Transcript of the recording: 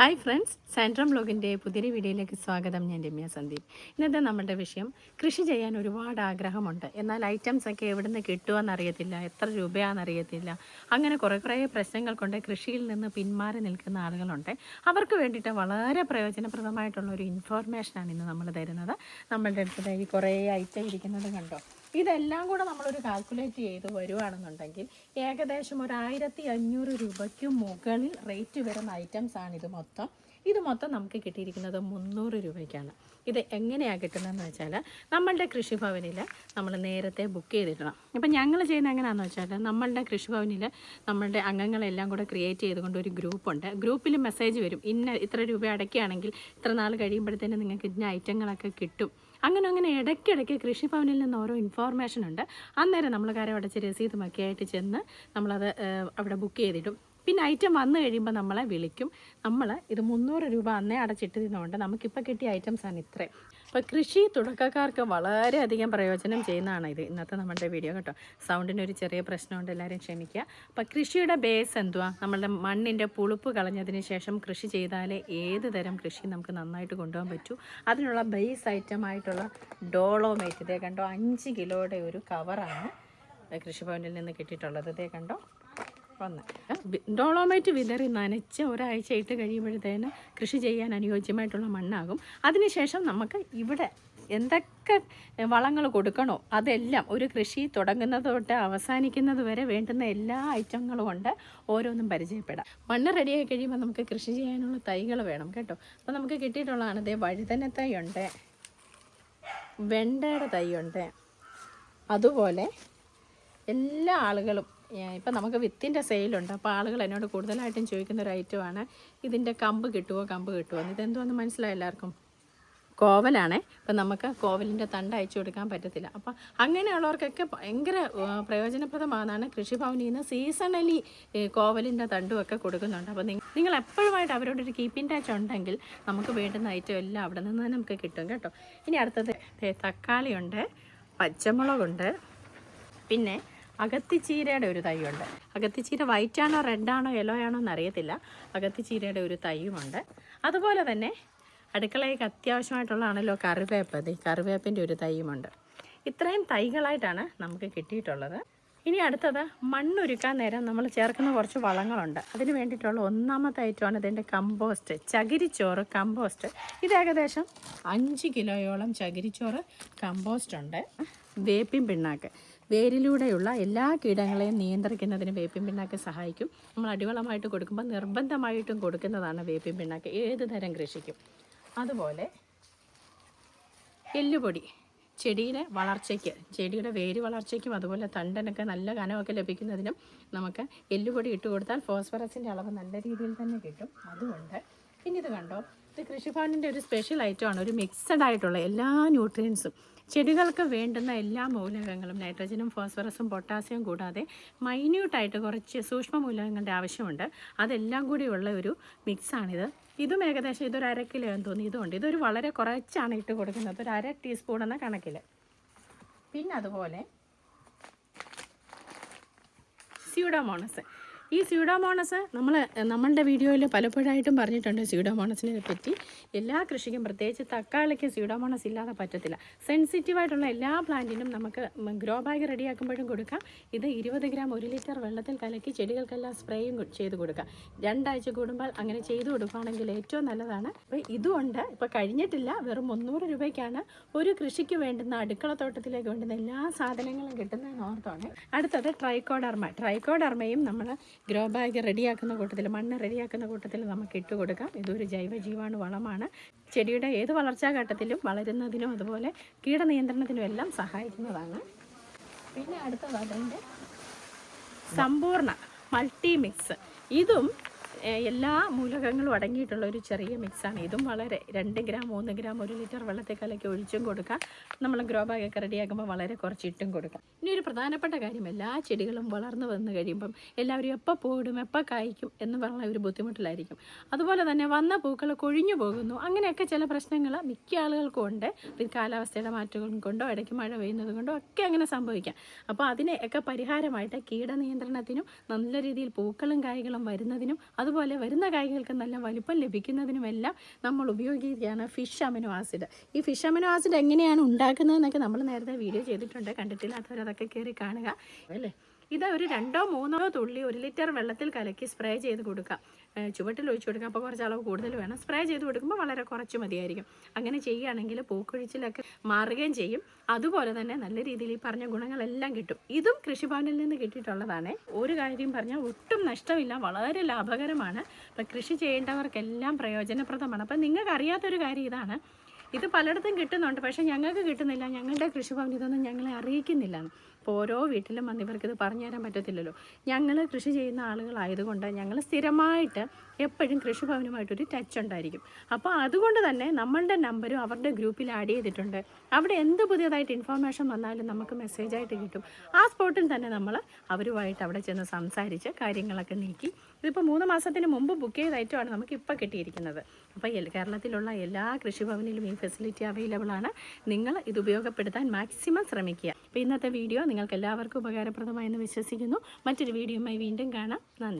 Hi friends സാൻഡ്രം ബ്ലോഗിന്റെ പുതിയൊരു വീഡിയോയിലേക്ക് സ്വാഗതം. ഞാൻ രമ്യ സന്ദീപ്. ഇന്നത്തെ നമ്മുടെ വിഷയം കൃഷി ചെയ്യാൻ ഒരുപാട് ആഗ്രഹമുണ്ട്. എന്നാൽ ഐറ്റംസ് ഒക്കെ നിന്ന് കിട്ടുമെന്നറിയത്തില്ല എത്ര രൂപയാണെന്നറിയത്തില്ല. അങ്ങനെ കുറേ കുറേ പ്രശ്നങ്ങൾ കൊണ്ട് കൃഷിയിൽ നിന്ന് പിന്മാറി നിൽക്കുന്ന ആളുകളുണ്ട്. അവർക്ക് വേണ്ടിയിട്ട് വളരെ പ്രയോജനപ്രദമായിട്ടുള്ള ഒരു ഇൻഫോർമേഷനാണ് ഇന്ന് നമ്മൾ തരുന്നത്. നമ്മളുടെ അടുത്ത് ഈ കുറേ ഐറ്റം ഇരിക്കുന്നത് കണ്ടോ? ഇതെല്ലാം കൂടെ നമ്മളൊരു കാൽക്കുലേറ്റ് ചെയ്ത് വരുവാണെന്നുണ്ടെങ്കിൽ ഏകദേശം ഒരു ആയിരത്തി അഞ്ഞൂറ് രൂപയ്ക്ക് മുകളിൽ റേറ്റ് വരുന്ന ഐറ്റംസ് ആണ് ഇത് മൊത്തം. ഇത് മൊത്തം നമുക്ക് കിട്ടിയിരിക്കുന്നത് മുന്നൂറ് രൂപയ്ക്കാണ്. ഇത് എങ്ങനെയാണ് കിട്ടുന്നതെന്ന് വെച്ചാൽ നമ്മളുടെ കൃഷിഭവനിൽ നമ്മൾ നേരത്തെ ബുക്ക് ചെയ്തിടണം. അപ്പം ഞങ്ങൾ ചെയ്യുന്നത് എങ്ങനെയാണെന്ന് വെച്ചാൽ നമ്മളുടെ കൃഷിഭവനിൽ നമ്മളുടെ അംഗങ്ങളെല്ലാം കൂടെ ക്രിയേറ്റ് ചെയ്തുകൊണ്ട് ഒരു ഗ്രൂപ്പുണ്ട് ഗ്രൂപ്പിൽ മെസ്സേജ് വരും. ഇന്ന ഇത്ര രൂപ അടയ്ക്കുകയാണെങ്കിൽ ഇത്ര നാൾ കഴിയുമ്പോഴത്തേനും നിങ്ങൾക്ക് ഇന്ന ഐറ്റങ്ങളൊക്കെ കിട്ടും. അങ്ങനെ അങ്ങനെ ഇടയ്ക്കിടയ്ക്ക് കൃഷിഭവനിൽ നിന്ന് ഓരോ ഇൻഫോർമേഷൻ ഉണ്ട്. അന്നേരം നമ്മൾ കാര്യം അടച്ച് രസീതുമൊക്കെ ആയിട്ട് ചെന്ന് നമ്മളത് അവിടെ ബുക്ക് ചെയ്തിടും. പിന്നെ ഐറ്റം വന്നു കഴിയുമ്പോൾ നമ്മളെ വിളിക്കും. നമ്മൾ ഇത് മുന്നൂറ് രൂപ അന്നേ അടച്ചിട്ടിരുന്നതുകൊണ്ട് നമുക്കിപ്പോൾ കിട്ടിയ ഐറ്റംസാണ് ഇത്രയും. അപ്പോൾ കൃഷി തുടക്കക്കാർക്ക് വളരെയധികം പ്രയോജനം ചെയ്യുന്നതാണ് ഇത്. ഇന്നത്തെ നമ്മുടെ വീഡിയോ കേട്ടോ. സൗണ്ടിന് ഒരു ചെറിയ പ്രശ്നമുണ്ട് എല്ലാവരും ക്ഷമിക്കുക. അപ്പം കൃഷിയുടെ ബേസ് എന്തുവാ? നമ്മളുടെ മണ്ണിന്റെ പുളിപ്പ് കളഞ്ഞതിന് ശേഷം കൃഷി ചെയ്താലേ ഏത് തരം കൃഷി നമുക്ക് നന്നായിട്ട് കൊണ്ടുപോകാൻ പറ്റൂ? അതിനുള്ള ബേസ് ഐറ്റം ആയിട്ടുള്ള ഡോളോമേറ്റ് ഇതേ കണ്ടോ? അഞ്ച് കിലോയുടെ ഒരു കവറാണ് കൃഷി കൃഷിഭവനിൽ നിന്ന് കിട്ടിയിട്ടുള്ളത്. ഇതേ കണ്ടോ? ഒന്ന് വി- ഡോളോമൈറ്റ് വിതറി നനച്ച് ഒരാഴ്ച കഴിയുമ്പോഴത്തേന് കൃഷി ചെയ്യാൻ അനുയോജ്യമായിട്ടുള്ള മണ്ണാകും. അതിനുശേഷം നമുക്ക് ഇവിടെ എന്തൊക്കെ വളങ്ങൾ കൊടുക്കണോ അതെല്ലാം ഒരു കൃഷി തുടങ്ങുന്നത് തൊട്ട് അവസാനിക്കുന്നത് വരെ വേണ്ടുന്ന എല്ലാ ഐറ്റങ്ങളും കൊണ്ട് ഓരോന്നും പരിചയപ്പെടാം. മണ്ണ് റെഡിയായി കഴിയുമ്പോൾ നമുക്ക് കൃഷി ചെയ്യാനുള്ള തൈകൾ വേണം കേട്ടോ. അപ്പോൾ നമുക്ക് കിട്ടിയിട്ടുള്ളതാണ് ഇതേ വഴുതന തൈ ഉണ്ട് വെണ്ടയുടെ തൈയുണ്ട് അതുപോലെ എല്ലാ ആളുകളും ഇപ്പം നമുക്ക് വിത്തിന്റെ സെയിലുണ്ട്. അപ്പോൾ ആളുകൾ എന്നോട് കൂടുതലായിട്ടും ചോദിക്കുന്ന ഒരു ഐറ്റമാണ് ഇതിന്റെ കമ്പ് കിട്ടുമോ കമ്പ് കിട്ടുമോ എന്ന്. ഇതെന്തോന്ന് മനസ്സിലായി എല്ലാവർക്കും? കോവലാണേ. അപ്പം നമുക്ക് കോവലിന്റെ തണ്ട് അയച്ചു കൊടുക്കാൻ പറ്റത്തില്ല. അപ്പം അങ്ങനെയുള്ളവർക്കൊക്കെ ഭയങ്കര പ്രയോജനപ്രദമാണെന്നാണ് കൃഷിഭവനിൽ നിന്ന് സീസണലി കോവലിന്റെ തണ്ടുമൊക്കെ കൊടുക്കുന്നുണ്ട്. അപ്പോൾ നിങ്ങൾ എപ്പോഴുമായിട്ട് അവരോട് ഒരു കീപ്പിൻ ടച്ച് ഉണ്ടെങ്കിൽ നമുക്ക് വേണ്ടുന്ന ഐറ്റം എല്ലാം അവിടെ നിന്ന് തന്നെ നമുക്ക് കിട്ടും കേട്ടോ. ഇനി അടുത്തത് തക്കാളിയുണ്ട് പച്ചമുളകുണ്ട് പിന്നെ അകത്തിച്ചീരയുടെ ഒരു തൈയുണ്ട്. അകത്തിച്ചീര റെഡ് ആണോ യെല്ലോ ആണോ എന്നറിയത്തില്ല. അകത്തിച്ചീരയുടെ ഒരു തൈയുമുണ്ട്. അതുപോലെ തന്നെ അടുക്കളയ്ക്ക് അത്യാവശ്യമായിട്ടുള്ളതാണല്ലോ കറിവേപ്പ്. ഈ കറിവേപ്പിന്റെ ഒരു തൈയുമുണ്ട്. ഇത്രയും തൈകളായിട്ടാണ് നമുക്ക് കിട്ടിയിട്ടുള്ളത്. ഇനി അടുത്തത് മണ്ണൊരുക്കാൻ നേരം നമ്മൾ ചേർക്കുന്ന കുറച്ച് വളങ്ങളുണ്ട്. അതിന് വേണ്ടിയിട്ടുള്ള ഒന്നാമത്തെ ഐറ്റമാണ് ഇതിന്റെ കമ്പോസ്റ്റ് ചകിരിച്ചോറ് കമ്പോസ്റ്റ്. ഇത് ഏകദേശം അഞ്ച് കിലോയോളം ചകിരിച്ചോറ് കമ്പോസ്റ്റ് ഉണ്ട്. വേപ്പിൻ പിണ്ണാക്ക്. വേരിലൂടെയുള്ള എല്ലാ കീടങ്ങളെയും നിയന്ത്രിക്കുന്നതിന് വേപ്പിൻ പിണ്ണാക്ക് സഹായിക്കും. നമ്മൾ അടിവളമായിട്ട് കൊടുക്കുമ്പോൾ നിർബന്ധമായിട്ടും കൊടുക്കുന്നതാണ് വേപ്പിൻ പിണ്ണാക്ക്. ഏത് തരം കൃഷിക്കും? അതുപോലെ എല്ലുപൊടി. ചെടിയുടെ വളർച്ചയ്ക്ക് ചെടിയുടെ വേര് വളർച്ചയ്ക്കും അതുപോലെ തണ്ടനൊക്കെ നല്ല കനമൊക്കെ ലഭിക്കുന്നതിനും നമുക്ക് എല്ലുപൊടി ഇട്ട് കൊടുത്താൽ ഫോസ്ഫറസിന്റെ അളവ് നല്ല രീതിയിൽ തന്നെ കിട്ടും. അതുകൊണ്ട് പിന്നെ ഇത് കണ്ടോ? ഇത് കൃഷിഭവനിന്റെ ഒരു സ്പെഷ്യൽ ഐറ്റമാണ് ഒരു മിക്സഡ് ആയിട്ടുള്ള എല്ലാ ന്യൂട്രിയൻസും ചെടികൾക്ക് വേണ്ടുന്ന എല്ലാ മൂലകങ്ങളും നൈട്രജനും ഫോസ്ഫറസും പൊട്ടാസ്യവും കൂടാതെ മൈന്യൂട്ടായിട്ട് കുറച്ച് സൂക്ഷ്മ മൂലകങ്ങളുടെ ആവശ്യമുണ്ട്. അതെല്ലാം കൂടിയുള്ള ഒരു മിക്സാണിത് ഇതും ഏകദേശം ഇതൊരു അര കിലോ എന്ന് തോന്നി. ഇതുണ്ട്. ഇതൊരു വളരെ കുറച്ചാണ് ഇട്ട് കൊടുക്കുന്നത്. ഒരു അര ടീസ്പൂൺ എന്ന കണക്കിൽ. പിന്നെ അതുപോലെ സ്യൂഡോമോണസ് ഈ സ്യൂഡോമോണസ് നമ്മൾ നമ്മളുടെ വീഡിയോയിൽ പലപ്പോഴായിട്ടും പറഞ്ഞിട്ടുണ്ട് സ്യൂഡോമോണസിനെ പറ്റി. എല്ലാ കൃഷിക്കും പ്രത്യേകിച്ച് തക്കാളിക്ക് സ്യൂഡോമോണസ് ഇല്ലാതെ പറ്റത്തില്ല. സെൻസിറ്റീവായിട്ടുള്ള എല്ലാ പ്ലാന്റിനും നമുക്ക് ഗ്രോ ബാഗ് റെഡിയാക്കുമ്പോഴും കൊടുക്കാം. ഇത് ഇരുപത് ഗ്രാം ഒരു ലിറ്റർ വെള്ളത്തിൽ കലക്കി ചെടികൾക്കെല്ലാം സ്പ്രേയും ചെയ്ത് കൊടുക്കാം. രണ്ടാഴ്ച കൂടുമ്പോൾ അങ്ങനെ ചെയ്തു കൊടുക്കുകയാണെങ്കിൽ ഏറ്റവും നല്ലതാണ്. അപ്പോൾ ഇതുകൊണ്ട് ഇപ്പോൾ കഴിഞ്ഞിട്ടില്ല. വെറും മുന്നൂറ് രൂപയ്ക്കാണ് ഒരു കൃഷിക്ക് വേണ്ടുന്ന അടുക്കളത്തോട്ടത്തിലേക്ക് വേണ്ടുന്ന എല്ലാ സാധനങ്ങളും കിട്ടുന്നതെന്ന് ഓർത്താണ്. അടുത്തത് ട്രൈക്കോഡർമ ട്രൈക്കോഡർമയും നമ്മൾ ഗ്രോ ബാഗ് റെഡിയാക്കുന്ന കൂട്ടത്തിൽ മണ്ണ് റെഡിയാക്കുന്ന കൂട്ടത്തിൽ നമുക്ക് ഇട്ട് കൊടുക്കാം. ഇതൊരു ജൈവ ജീവാണു വളമാണ്. ചെടിയുടെ ഏത് വളർച്ചാ ഘട്ടത്തിലും വളരുന്നതിനും അതുപോലെ കീടനിയന്ത്രണത്തിനും എല്ലാം സഹായിക്കുന്നതാണ്. പിന്നെ അടുത്തത് അതിന്റെ സമ്പൂർണ മൾട്ടി മിക്സ് ഇതും എല്ലാ മൂലകങ്ങളും അടങ്ങിയിട്ടുള്ള ഒരു ചെറിയ മിക്സാണ്. ഇതും വളരെ രണ്ട് ഗ്രാം മൂന്ന് ഗ്രാം ഒരു ലിറ്റർ വെള്ളത്തിൽ കലക്കി ഒഴിച്ചും കൊടുക്കാം. നമ്മൾ ഗ്രോ ബാഗൊക്കെ റെഡിയാക്കുമ്പോൾ വളരെ കുറച്ച് ഇട്ടും കൊടുക്കാം. ഇനി ഒരു പ്രധാനപ്പെട്ട കാര്യം എല്ലാ ചെടികളും വളർന്നു വന്നു കഴിയുമ്പം എല്ലാവരും എപ്പോൾ പോയിടും എപ്പോൾ കായ്ക്കും എന്ന് പറഞ്ഞ ഒരു ബുദ്ധിമുട്ടിലായിരിക്കും. അതുപോലെ തന്നെ വന്ന പൂക്കൾ കൊഴിഞ്ഞു പോകുന്നു. അങ്ങനെയൊക്കെ ചില പ്രശ്നങ്ങൾ മിക്ക ആളുകൾക്കും ഉണ്ട്. കാലാവസ്ഥയുടെ മാറ്റങ്ങൾ കൊണ്ടോ ഇടയ്ക്ക് മഴ പെയ്യുന്നത് കൊണ്ടോ ഒക്കെ അങ്ങനെ സംഭവിക്കാം. അപ്പോൾ അതിനെയൊക്കെ പരിഹാരമായിട്ട് കീടനിയന്ത്രണത്തിനും നല്ല രീതിയിൽ പൂക്കളും കായ്കളും വരുന്നതിനും അതുപോലെ അതുപോലെ വരുന്ന കായ്കൾക്ക് നല്ല വലുപ്പം ലഭിക്കുന്നതിനുമെല്ലാം നമ്മൾ ഉപയോഗിക്കുകയാണ് ഫിഷ് അമിനോ ആസിഡ്. ഈ ഫിഷ് അമിനോ ആസിഡ് എങ്ങനെയാണ് ഉണ്ടാക്കുന്നതെന്നൊക്കെ നമ്മൾ നേരത്തെ വീഡിയോ ചെയ്തിട്ടുണ്ട്. കണ്ടിട്ടില്ലാത്തവർ അതൊക്കെ കയറി കാണുക. അല്ലേ? ഇത് ഒരു രണ്ടോ മൂന്നോ തുള്ളി ഒരു ലിറ്റർ വെള്ളത്തിൽ കലക്കി സ്പ്രേ ചെയ്ത് കൊടുക്കാം ഏഹ് ചുവട്ടിൽ ഒഴിച്ചു കൊടുക്കാം അപ്പോൾ കുറച്ച് അളവ് കൂടുതൽ വേണം. സ്പ്രേ ചെയ്ത് കൊടുക്കുമ്പോൾ വളരെ കുറച്ച് മതിയായിരിക്കും. അങ്ങനെ ചെയ്യുകയാണെങ്കിൽ പൂക്കൊഴിച്ചിലൊക്കെ മാറുകയും ചെയ്യും. അതുപോലെ തന്നെ നല്ല രീതിയിൽ ഈ പറഞ്ഞ ഗുണങ്ങളെല്ലാം കിട്ടും. ഇതും കൃഷിഭവനിൽ നിന്ന് കിട്ടിയിട്ടുള്ളതാണ്. ഒരു കാര്യം പറഞ്ഞാൽ ഒട്ടും നഷ്ടമില്ല വളരെ ലാഭകരമാണ്. അപ്പം കൃഷി ചെയ്യേണ്ടവർക്കെല്ലാം പ്രയോജനപ്രദമാണ്. അപ്പം നിങ്ങൾക്ക് അറിയാത്തൊരു കാര്യം ഇതാണ്. ഇത് പലയിടത്തും കിട്ടുന്നുണ്ട് പക്ഷേ ഞങ്ങൾക്ക് കിട്ടുന്നില്ല. ഞങ്ങളുടെ കൃഷിഭവൻ ഇതൊന്നും ഞങ്ങളെ അറിയിക്കുന്നില്ല. അപ്പോൾ ഓരോ വീട്ടിലും വന്ന് ഇവർക്ക് ഇത് പറഞ്ഞു തരാൻ പറ്റത്തില്ലല്ലോ. ഞങ്ങൾ കൃഷി ചെയ്യുന്ന ആളുകളായതുകൊണ്ട് ഞങ്ങൾ സ്ഥിരമായിട്ട് എപ്പോഴും കൃഷിഭവനുമായിട്ടൊരു ടച്ച് ഉണ്ടായിരിക്കും. അപ്പോൾ അതുകൊണ്ട് തന്നെ നമ്മളുടെ നമ്പരും അവരുടെ ഗ്രൂപ്പിൽ ആഡ് ചെയ്തിട്ടുണ്ട്. അവിടെ എന്ത് പുതിയതായിട്ട് ഇൻഫർമേഷൻ വന്നാലും നമുക്ക് മെസ്സേജായിട്ട് കിട്ടും. ആ സ്പോട്ടിൽ തന്നെ നമ്മൾ അവരുമായിട്ട് അവിടെ ചെന്ന് സംസാരിച്ച് കാര്യങ്ങളൊക്കെ നീക്കി. ഇതിപ്പോൾ മൂന്ന് മാസത്തിന് മുമ്പ് ബുക്ക് ചെയ്ത ഐറ്റമാണ് നമുക്ക് ഇപ്പോൾ കിട്ടിയിരിക്കുന്നത് അപ്പോൾ കേരളത്തിലുള്ള എല്ലാ കൃഷിഭവനിലും ഈ ഫെസിലിറ്റി അവൈലബിൾ ആണ്. നിങ്ങൾ ഇത് ഉപയോഗപ്പെടുത്താൻ മാക്സിമം ശ്രമിക്കുക. അപ്പോൾ ഇന്നത്തെ വീഡിയോ നിങ്ങൾക്ക് എല്ലാവർക്കും ഉപകാരപ്രദമായെന്ന് വിശ്വസിക്കുന്നു. മറ്റൊരു വീഡിയോയുമായി വീണ്ടും കാണാം. നന്ദി.